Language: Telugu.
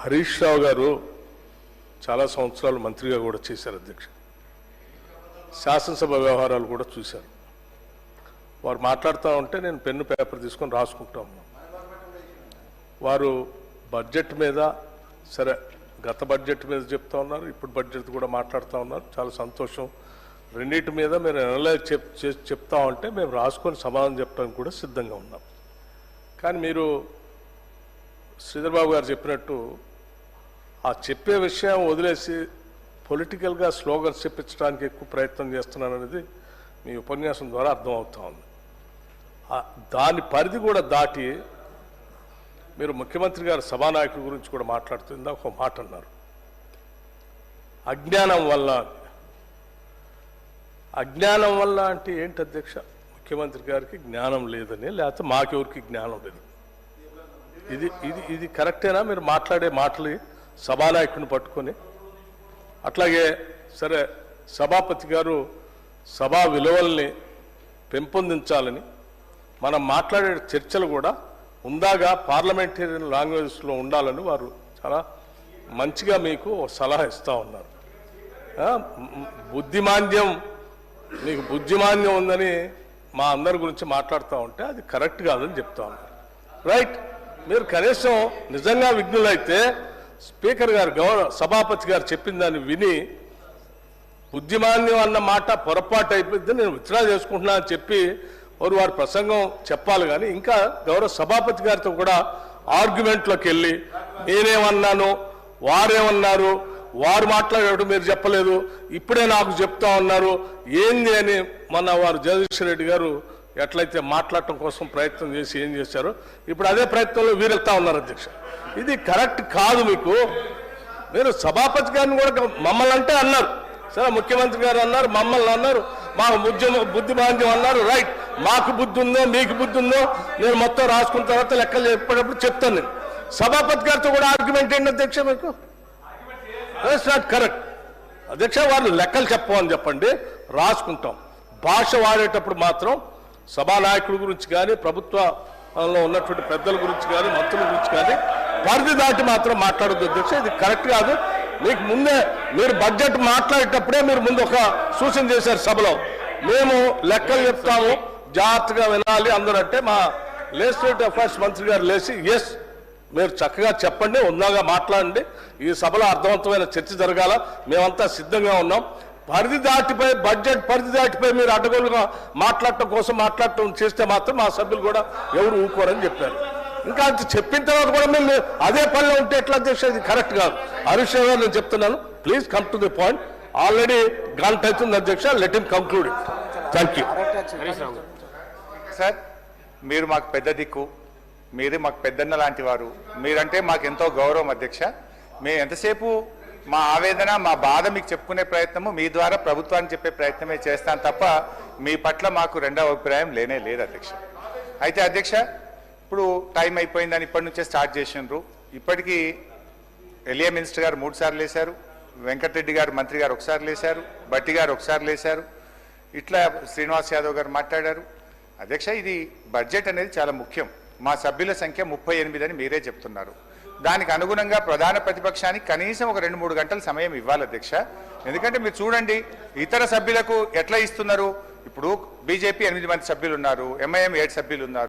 హరీష్ రావు గారు చాలా సంవత్సరాలు మంత్రిగా కూడా చేశారు అధ్యక్ష. శాసనసభ వ్యవహారాలు కూడా చూశారు. వారు మాట్లాడుతూ ఉంటే నేను పెన్ను పేపర్ తీసుకొని రాసుకుంటా ఉన్నాను. వారు బడ్జెట్ మీద సరే గత బడ్జెట్ మీద చెప్తా ఉన్నారు ఇప్పుడు బడ్జెట్ కూడా మాట్లాడుతూ ఉన్నారు. చాలా సంతోషం. రెండింటి మీద మీరు అనలైజ్ చెప్ చెప్తా ఉంటే మేము రాసుకొని సమాధానం చెప్పడానికి కూడా సిద్ధంగా ఉన్నాం. కానీ మీరు శ్రీధర్ బాబు గారు చెప్పినట్టు ఆ చెప్పే విషయం వదిలేసి పొలిటికల్గా స్లోగన్స్ చెప్పించడానికి ఎక్కువ ప్రయత్నం చేస్తున్నాను అనేది మీ ఉపన్యాసం ద్వారా అర్థమవుతా ఉంది. దాని పరిధి కూడా దాటి మీరు ముఖ్యమంత్రి గారు సభానాయకుడి గురించి కూడా మాట్లాడుతూ ఒక మాట అన్నారు. అజ్ఞానం వల్ల అజ్ఞానం వల్ల అంటే ఏంటి అధ్యక్ష? ముఖ్యమంత్రి గారికి జ్ఞానం లేదని లేకపోతే మాకెవరికి జ్ఞానం లేదు. ఇది ఇది ఇది కరెక్టేనా? మీరు మాట్లాడే మాటలు సభానాయకుడిని పట్టుకొని అట్లాగే సరే సభాపతి గారు సభా విలువల్ని పెంపొందించాలని మనం మాట్లాడే చర్చలు కూడా ఉందాగా పార్లమెంటేరియన్ లాంగ్వేజ్లో ఉండాలని వారు చాలా మంచిగా మీకు సలహా ఇస్తూ ఉన్నారు. బుద్ధిమాంద్యం మీకు బుద్ధిమాంద్యం ఉందని మా అందరి గురించి మాట్లాడుతూ ఉంటే అది కరెక్ట్ కాదని చెప్తా ఉన్నారు. రైట్ మీరు కనీసం నిజంగా విఘ్నులైతే స్పీకర్ గారు గౌరవ సభాపతి గారు చెప్పిన దాన్ని విని బుద్ధిమాన్యం అన్న మాట పొరపాటు అయిపోయింది నేను విత్డ్రా చేసుకుంటున్నా అని చెప్పి వారు వారి ప్రసంగం చెప్పాలి కానీ ఇంకా గౌరవ సభాపతి గారితో కూడా ఆర్గ్యుమెంట్లోకి వెళ్ళి నేనేమన్నాను వారేమన్నారు వారు మాట్లాడేటప్పుడు మీరు చెప్పలేదు ఇప్పుడే నాకు చెప్తా ఉన్నారు ఏంది అని మొన్న వారు జగదీశ్వర రెడ్డి గారు ఎట్లయితే మాట్లాడటం కోసం ప్రయత్నం చేసి ఏం చేశారో ఇప్పుడు అదే ప్రయత్నంలో వీరెళ్తా ఉన్నారు అధ్యక్ష. ఇది కరెక్ట్ కాదు మీకు. మీరు సభాపతి గారిని కూడా మమ్మల్ని అంటే అన్నారు. సరే ముఖ్యమంత్రి గారు అన్నారు మమ్మల్ని అన్నారు మాకు బుద్ధి బుద్ధి బాంధ్యం అన్నారు. రైట్ మాకు బుద్ధి ఉందో మీకు బుద్ధి ఉందో నేను మొత్తం రాసుకున్న తర్వాత లెక్కలు చెప్పేటప్పుడు చెప్తాను నేను. సభాపతి గారితో కూడా ఆర్గ్యుమెంట్ ఏంటి అధ్యక్ష మీకు? దట్స్ నాట్ కరెక్ట్ అధ్యక్ష వాళ్ళు లెక్కలు చెప్పమని చెప్పండి రాసుకుంటాం. భాష వాడేటప్పుడు మాత్రం సభానాయకుడి గురించి కానీ ప్రభుత్వంలో ఉన్నటువంటి పెద్దల గురించి కానీ మంత్రుల గురించి కానీ పరిధి దాటి మాత్రం మాట్లాడద్దు. అధ్యక్ష ఇది కరెక్ట్ కాదు. మీకు ముందే మీరు బడ్జెట్ మాట్లాడేటప్పుడే మీరు ముందు ఒక సూచన చేశారు సభలో. మేము లెక్కలు చెప్తాము జాగ్రత్తగా వినాలి అందరూ అంటే మా లెజిస్లేటివ్ అఫైర్స్ మంత్రి గారు లేచి ఎస్ మీరు చక్కగా చెప్పండి ఉన్నాగా మాట్లాడండి. ఈ సభలో అర్థవంతమైన చర్చ జరగాల. మేమంతా సిద్ధంగా ఉన్నాం. పరిధి దాటిపోయి బడ్జెట్ పరిధి దాటిపోయి మీరు అడ్డగోలుగా మాట్లాడటం కోసం మాట్లాడటం చేస్తే మాత్రం మా సభ్యులు కూడా ఎవరు ఊరుకోరని చెప్పారు. ఇంకా చెప్పిన తర్వాత కూడా మేము అదే పనిలో ఉంటే ఎట్లా అధ్యక్ష ఇది కరెక్ట్ కాదు. హరీష్ రావు గారు నేను చెప్తున్నాను. Please come to the point already గంట అవుతుంది అధ్యక్ష. Let him conclude thank you sir మీరు మాకు పెద్ద దిక్కు. మీరే మాకు పెద్దన్న లాంటి వారు. మీరంటే మాకు ఎంతో గౌరవం అధ్యక్ష. మేము ఎంతసేపు మా ఆవేదన మా బాధ మీకు చెప్పుకునే ప్రయత్నము మీ ద్వారా ప్రభుత్వానికి చెప్పే ప్రయత్నమే చేస్తాను తప్ప మీ పట్ల మాకు రెండవ అభిప్రాయం లేనే లేదు అధ్యక్ష. అయితే అధ్యక్ష ఇప్పుడు టైం అయిపోయిందని ఇప్పటి నుంచే స్టార్ట్ చేసిండ్రు. ఇప్పటికీ ఎలియా మినిస్టర్ గారు మూడు సార్లు లేశారు వెంకటరెడ్డి గారు మంత్రి గారు ఒకసారి లేశారు భట్టి గారు ఒకసారి లేశారు ఇట్లా శ్రీనివాస్ యాదవ్ గారు మాట్లాడారు. అధ్యక్ష ఇది బడ్జెట్ అనేది చాలా ముఖ్యం. మా సభ్యుల సంఖ్య ముప్పై ఎనిమిది అని మీరే చెప్తున్నారు. దానికి అనుగుణంగా ప్రధాన ప్రతిపక్షానికి కనీసం ఒక రెండు మూడు గంటల సమయం ఇవ్వాలి అధ్యక్ష. ఎందుకంటే మీరు చూడండి ఇతర సభ్యులకు ఎట్లా ఇస్తున్నారు? ఇప్పుడు బీజేపీ ఎనిమిది మంది సభ్యులు ఉన్నారు ఎంఐఎం ఏడు సభ్యులు ఉన్నారు.